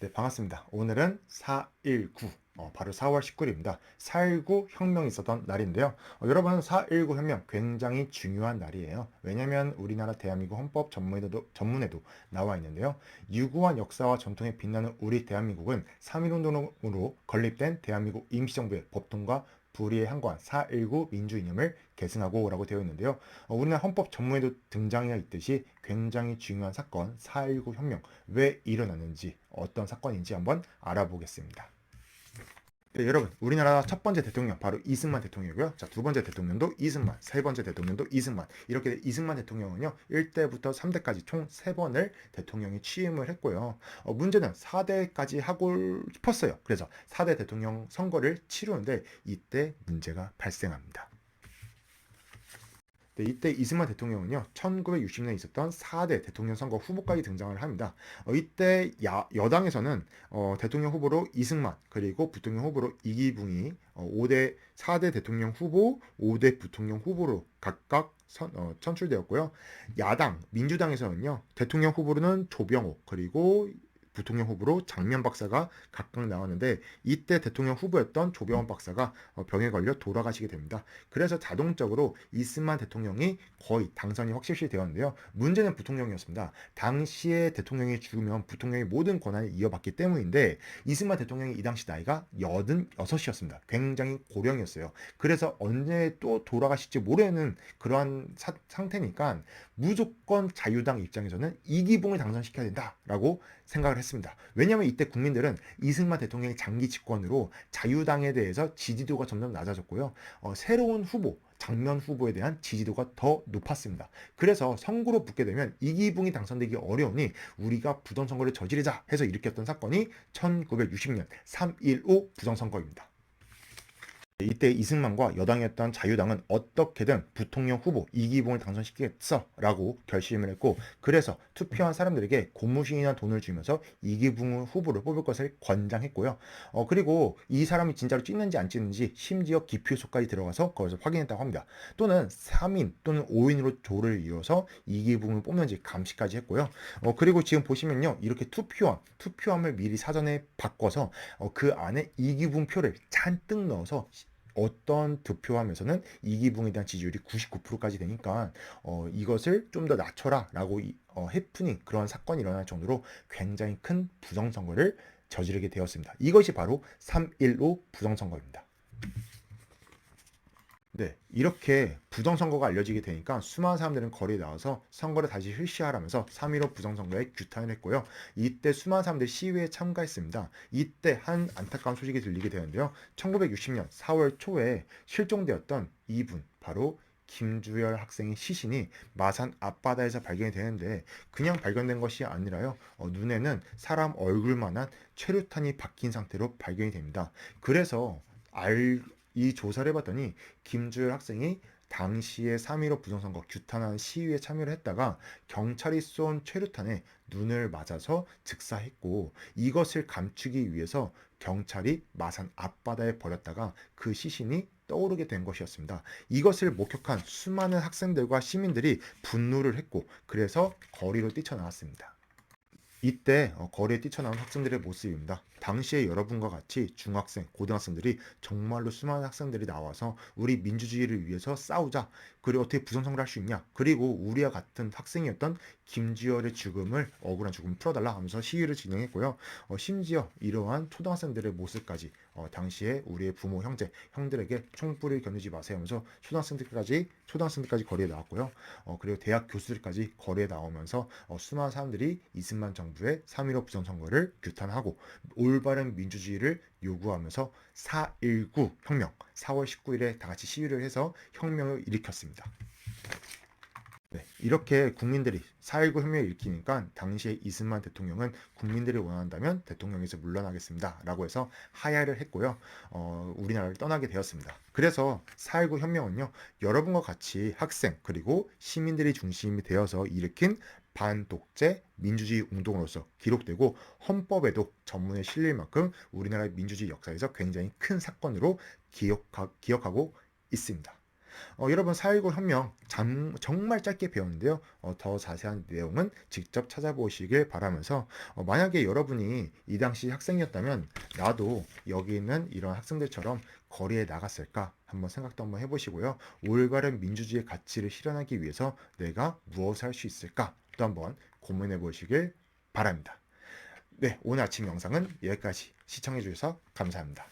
네, 반갑습니다. 오늘은 4.19, 어, 바로 4월 19일입니다. 4.19 혁명이 있었던 날인데요. 어, 여러분, 4.19 혁명 굉장히 중요한 날이에요. 왜냐면 우리나라 대한민국 헌법 전문에도, 전문에도 나와 있는데요. 유구한 역사와 전통에 빛나는 우리 대한민국은 3.1운동으로 건립된 대한민국 임시정부의 법통과 불의에 항거한 4.19 민주이념을 계승하고 라고 되어 있는데요. 어, 우리나라 헌법 전문에도 등장해 있듯이 굉장히 중요한 사건 4.19 혁명 왜 일어났는지 어떤 사건인지 한번 알아보겠습니다. 네, 여러분 우리나라 첫 번째 대통령 바로 이승만 대통령이고요. 자, 두 번째 대통령도 이승만, 세 번째 대통령도 이승만. 이렇게 이승만 대통령은요. 1대부터 3대까지 총 3번을 대통령이 취임을 했고요. 어, 문제는 4대까지 하고 싶었어요. 그래서 4대 대통령 선거를 치르는데 이때 문제가 발생합니다. 네, 이때 이승만 대통령은요, 1960년에 있었던 4대 대통령 선거 후보까지 등장을 합니다. 어, 이때 야, 여당에서는 어, 대통령 후보로 이승만 그리고 부통령 후보로 이기붕이 어, 5대 4대 대통령 후보, 5대 부통령 후보로 각각 선, 어, 선출되었고요. 야당 민주당에서는요, 대통령 후보로는 조병호 그리고 부통령 후보로 장면 박사가 각각 나왔는데 이때 대통령 후보였던 조병원 박사가 어, 병에 걸려 돌아가시게 됩니다. 그래서 자동적으로 이승만 대통령이 거의 당선이 확실시 되었는데요. 문제는 부통령이었습니다. 당시에 대통령이 죽으면 부통령이 모든 권한을 이어받기 때문인데 이승만 대통령이 이 당시 나이가 86이었습니다. 굉장히 고령이었어요. 그래서 언제 또 돌아가실지 모르는 그러한 사- 상태니까 무조건 자유당 입장에서는 이기붕을 당선시켜야 된다라고 생각을 했습니다. 왜냐하면 이때 국민들은 이승만 대통령의 장기 집권으로 자유당에 대해서 지지도가 점점 낮아졌고요. 어, 새로운 후보, 장면 후보에 대한 지지도가 더 높았습니다. 그래서 선거로 붙게 되면 이기붕이 당선되기 어려우니 우리가 부정선거를 저지르자 해서 일으켰던 사건이 1960년 3.15 부정선거입니다. 이때 이승만과 여당이었던 자유당은 어떻게든 부통령 후보 이기붕을 당선시키겠어라고 결심을 했고 그래서 투표한 사람들에게 고무신이나 돈을 주면서 이기붕 후보를 뽑을 것을 권장했고요. 어 그리고 이 사람이 진짜로 찍는지 안 찍는지 심지어 기표소까지 들어가서 거기서 확인했다고 합니다. 또는 3인 또는 5인으로 조를 이뤄서 이기붕을 뽑는지 감시까지 했고요. 어 그리고 지금 보시면요 이렇게 투표함 투표함을 미리 사전에 바꿔서 어, 그 안에 이기붕 표를 잔뜩 넣어서 어떤 득표함에서는 이기붕에 대한 지지율이 99%까지 되니까 어, 이것을 좀 더 낮춰라라고 이- 어, 해프닝 그런 사건이 일어날 정도로 굉장히 큰 부정선거를 저지르게 되었습니다. 이것이 바로 3.15 부정선거입니다. 네, 이렇게 부정선거가 알려지게 되니까 수많은 사람들은 거리에 나와서 선거를 다시 실시하라면서 3.15 부정선거에 규탄을 했고요. 이때 수많은 사람들이 시위에 참가했습니다. 이때 한 안타까운 소식이 들리게 되는데요. 1960년 4월 초에 실종되었던 이분, 바로 김주열 학생의 시신이 마산 앞바다에서 발견이 되는데 그냥 발견된 것이 아니라요. 어, 눈에는 사람 얼굴만한 최루탄이 박힌 상태로 발견이 됩니다. 그래서 알, 이 조사를 해봤더니 김주열 학생이 당시에 3.15 부정선거 규탄하는 시위에 참여를 했다가 경찰이 쏜 최루탄에 눈을 맞아서 즉사했고 이것을 감추기 위해서 경찰이 마산 앞바다에 버렸다가 그 시신이 떠오르게 된 것이었습니다. 이것을 목격한 수많은 학생들과 시민들이 분노를 했고 그래서 거리로 뛰쳐나왔습니다. 이때 어, 거리에 뛰쳐나온 학생들의 모습입니다. 당시에 여러분과 같이 중학생, 고등학생들이 정말로 수많은 학생들이 나와서 우리 민주주의를 위해서 싸우자. 그리고 어떻게 부정선거를 할 수 있냐. 그리고 우리와 같은 학생이었던 김지열의 죽음을 억울한 죽음을 풀어달라 하면서 시위를 진행했고요. 어, 심지어 이러한 초등학생들의 모습까지 어, 당시에 우리의 부모, 형제, 형들에게 총불을 겨누지 마세요 하면서 초등학생들까지 초등학생들까지 거리에 나왔고요. 어, 그리고 대학 교수들까지 거리에 나오면서 어, 수많은 사람들이 이승만 정부의 3.15 부정선거를 규탄하고 올바른 민주주의를 요구하면서 4.19 혁명 4월 19일에 다 같이 시위를 해서 혁명을 일으켰습니다. 네, 이렇게 국민들이 4.19 혁명을 일으키니까 당시에 이승만 대통령은 국민들이 원한다면 대통령에서 물러나겠습니다. 라고 해서 하야를 했고요. 어, 우리나라를 떠나게 되었습니다. 그래서 4.19 혁명은요, 여러분과 같이 학생, 그리고 시민들이 중심이 되어서 일으킨 반독재 민주주의 운동으로서 기록되고 헌법에도 전문에 실릴 만큼 우리나라 민주주의 역사에서 굉장히 큰 사건으로 기억하, 기억하고 있습니다. 어, 여러분 4.19 혁명 잠- 정말 짧게 배웠는데요. 어, 더 자세한 내용은 직접 찾아보시길 바라면서 어, 만약에 여러분이 이 당시 학생이었다면 나도 여기 있는 이런 학생들처럼 거리에 나갔을까 한번 생각도 한번 해보시고요. 올바른 민주주의 가치를 실현하기 위해서 내가 무엇을 할 수 있을까 또 한번 고민해 보시길 바랍니다. 네, 오늘 아침 영상은 여기까지 시청해 주셔서 감사합니다.